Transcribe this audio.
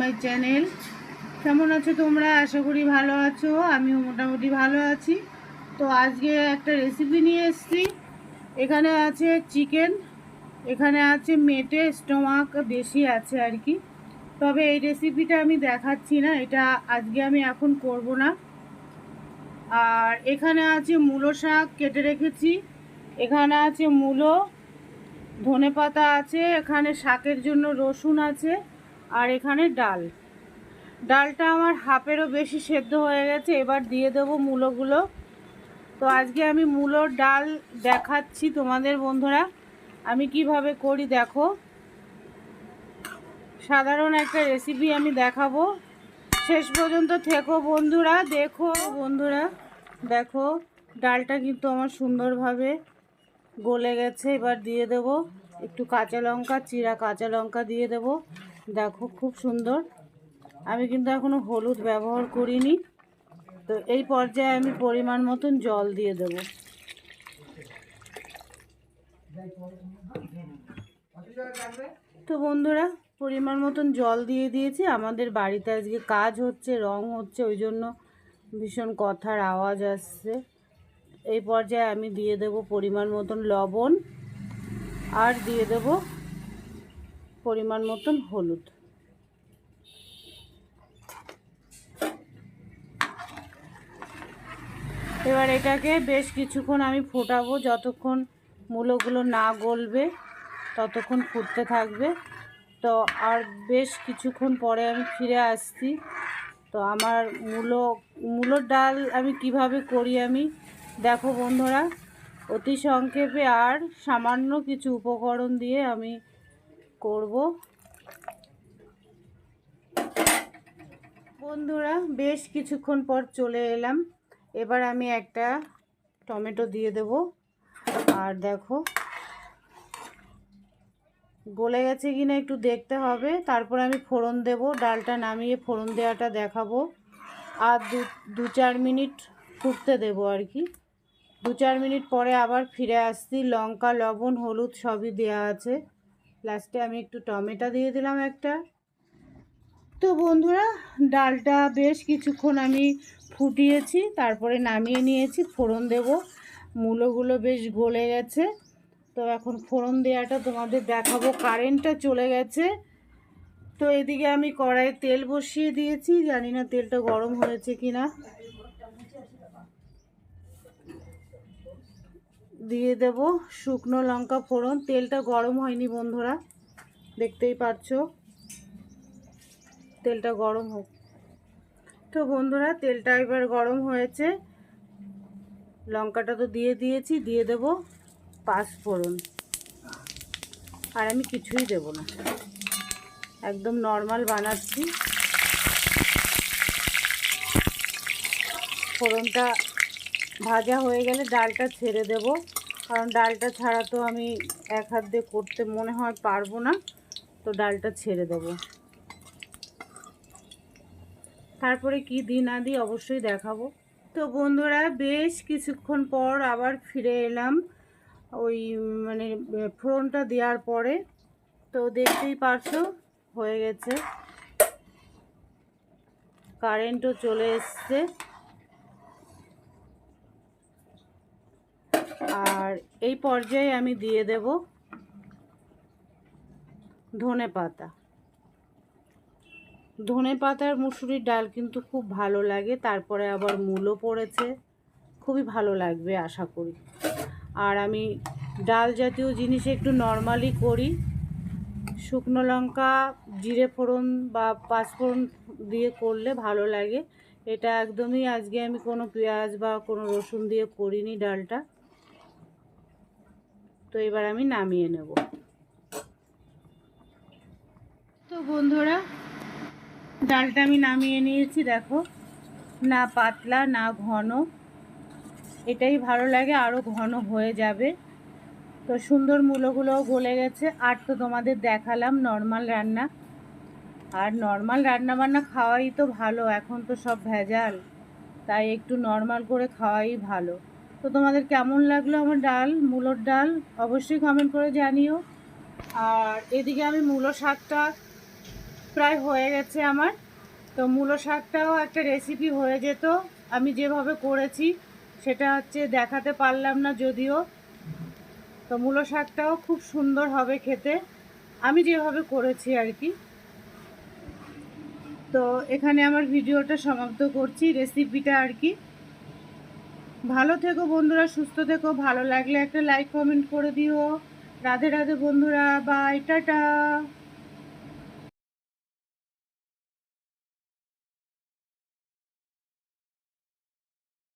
My channel. কেমন আছো তোমরা? আশা করি ভালো আছো। আমিও মোটামুটি ভালো আছি। তো আজকে একটা রেসিপি নিয়ে এসেছি। এখানে আছে চিকেন এখানে আছে মেটে স্টোমাক বেশি আছে আর কি। তবে এই রেসিপিটা আমি দেখাচ্ছি না, এটা আজকে আমি এখন করব না। আর এখানে আছে মূলো শাক, কেটে রেখেছি। এখানে আছে মূলো ধনে পাতা আছে, এখানে শাকের জন্য রসুন আছে। আর এখানে ডাল। ডালটা আমার হাফেরও বেশি সেদ্ধ হয়ে গেছে, এবার দিয়ে দেবো মূলোগুলো। তো আজকে আমি মূলোর ডাল দেখাচ্ছি তোমাদের বন্ধুরা। আমি কীভাবে করি দেখো। সাধারণ একটা রেসিপি আমি দেখাবো। শেষ পর্যন্ত থেকো বন্ধুরা, দেখো বন্ধুরা, দেখো, ডালটা কিন্তু আমার সুন্দরভাবে গলে গেছে। এবার দিয়ে দেব একটু কাঁচা লঙ্কা, চিরা কাঁচা লঙ্কা দিয়ে দেব। দেখো, খুব সুন্দর। আমি কিন্তু এখনও হলুদ ব্যবহার করিনি। তো এই পর্যায়ে আমি পরিমাণ মতন জল দিয়ে দেব। তো বন্ধুরা, পরিমাণ মতন জল দিয়ে দিয়েছি। আমাদের বাড়িতে আজকে কাজ হচ্ছে, রং হচ্ছে, ওই জন্য ভীষণ কথার আওয়াজ আসছে। এই পর্যায়ে আমি দিয়ে দেব পরিমাণ মতন লবণ। আর দিয়ে দেব পরিমাণ মতন হলুদ। এবার এটাকে বেশ কিছুক্ষণ আমি ফোটাবো, যতক্ষণ মূলোগুলো না গলবে, ততক্ষণ ফুটতে থাকবে। তো আর বেশ কিছুক্ষণ পরে আমি ফিরে আসছি। তো আমার মূলো, মূলোর ডাল আমি কীভাবে করি আমি? দেখো বন্ধুরা, অতি সংক্ষেপে আর সামান্য কিছু উপকরণ দিয়ে আমি করব। বন্ধুরা, বেশ কিছুক্ষণ পর চলে এলাম। এবার আমি একটা টমেটো দিয়ে দেব। আর দেখো, গলে গেছে কিনা একটু দেখতে হবে। তারপর আমি ফোড়ন দেব, ডালটা নামিয়ে ফোড়ন দেওয়াটা দেখাবো। আর দু দু চার মিনিট ফুটতে দেবো আর কি। দু চার মিনিট পরে আবার ফিরে আসছি। লঙ্কা, লবণ, হলুদ সবই দেওয়া আছে। লাস্টে আমি একটু টমেটো দিয়ে দিলাম একটা। তো বন্ধুরা, ডালটা বেশ কিছুক্ষণ আমি ফুটিয়েছি, তারপরে নামিয়ে নিয়েছি, ফোড়ন দেব। মূলোগুলো বেশ গলে গেছে। তো এখন ফোড়ন দেওয়াটা তোমাদের দেখাবো, কারেন্টটা চলে গেছে। তো এদিকে আমি কড়াইয়ে তেল বসিয়ে দিয়েছি, জানি না তেলটা গরম হয়েছে কি না দিয়ে দেব শুকনো লঙ্কা ফোড়ন। তেলটা গরম হয়নি বন্ধুরা, দেখতেই পারছ। তেলটা গরম হোক। তো বন্ধুরা, তেলটা এবার গরম হয়েছে। লঙ্কাটা তো দিয়ে দিয়েছি, দিয়ে দেব পাঁচফোড়ন আর আমি কিছুই দেব না। একদম নর্মাল বানাচ্ছি। ফোড়নটা ভাজা হয়ে গেলে ডালটা ছেড়ে দেব। কারণ ডালটা ছাড়া তো আমি এক হাত দিয়ে করতে মনে হয় পারব না। তো ডালটা ছেড়ে দেব। তারপরে কি দিন দিই অবশ্যই দেখাবো। তো বন্ধুরা, বেশ কিছুক্ষণ পর আবার ফিরে এলাম ওই মানে ফোড়নটা দেওয়ার পরে। তো দেখতেই পারছ, হয়ে গেছে। কারেন্টও চলে এসছে। আর এই পর্যায়ে আমি দিয়ে দেব ধনে পাতা। ধনে পাতার মুসুরির ডাল কিন্তু খুব ভালো লাগে, তারপরে আবার মূলও পড়েছে, খুবই ভালো লাগবে আশা করি। আর আমি ডাল জাতীয় জিনিস একটু নর্মালি করি, শুকনো লঙ্কা, জিরে ফোড়ন বা পাঁচফোড়ন দিয়ে করলে ভালো লাগে। এটা একদমই আজকে আমি কোনো পেঁয়াজ বা কোনো রসুন দিয়ে করিনি ডালটা। তো এবার আমি নামিয়ে নেব। তো বন্ধুরা, ডালটা আমি নামিয়ে নিয়েছি, দেখো। না পাতলা, না ঘন। এটাই ভালো লাগে আরও ঘন হয়ে যাবে। তো সুন্দর মূলোগুলোও গলে গেছে। আর তো তোমাদের দেখালাম নর্মাল রান্না। আর নর্মাল রান্না বান্না খাওয়াই তো ভালো, এখন তো সব ভেজাল। তাই একটু নর্মাল করে খাওয়াই ভালো। তো তোমাদের কেমন লাগল আমার ডাল, মূলোর ডাল? অবশ্যই কমেন্ট করে জানিও। আর এদিকে আমি মূলো শাকটা প্রায় হয়ে গেছে আমার। তো মূলো শাকটাও একটা রেসিপি হয়ে যেত। আমি যেভাবে করেছি, সেটা হচ্ছে দেখাতে পারলাম না যদিও। তো মূলো শাকটাও খুব সুন্দর হবে খেতে। আমি যেভাবে করেছি আর কি। তো এখানে আমার ভিডিওটা সমাপ্ত করছি রেসিপিটা আর কি। ভালো থেকো বন্ধুরা, সুস্থ থেকো, ভালো লাগলে একটা লাইক কমেন্ট করে দিও। রাধে রাধে বন্ধুরা বাই টাটা।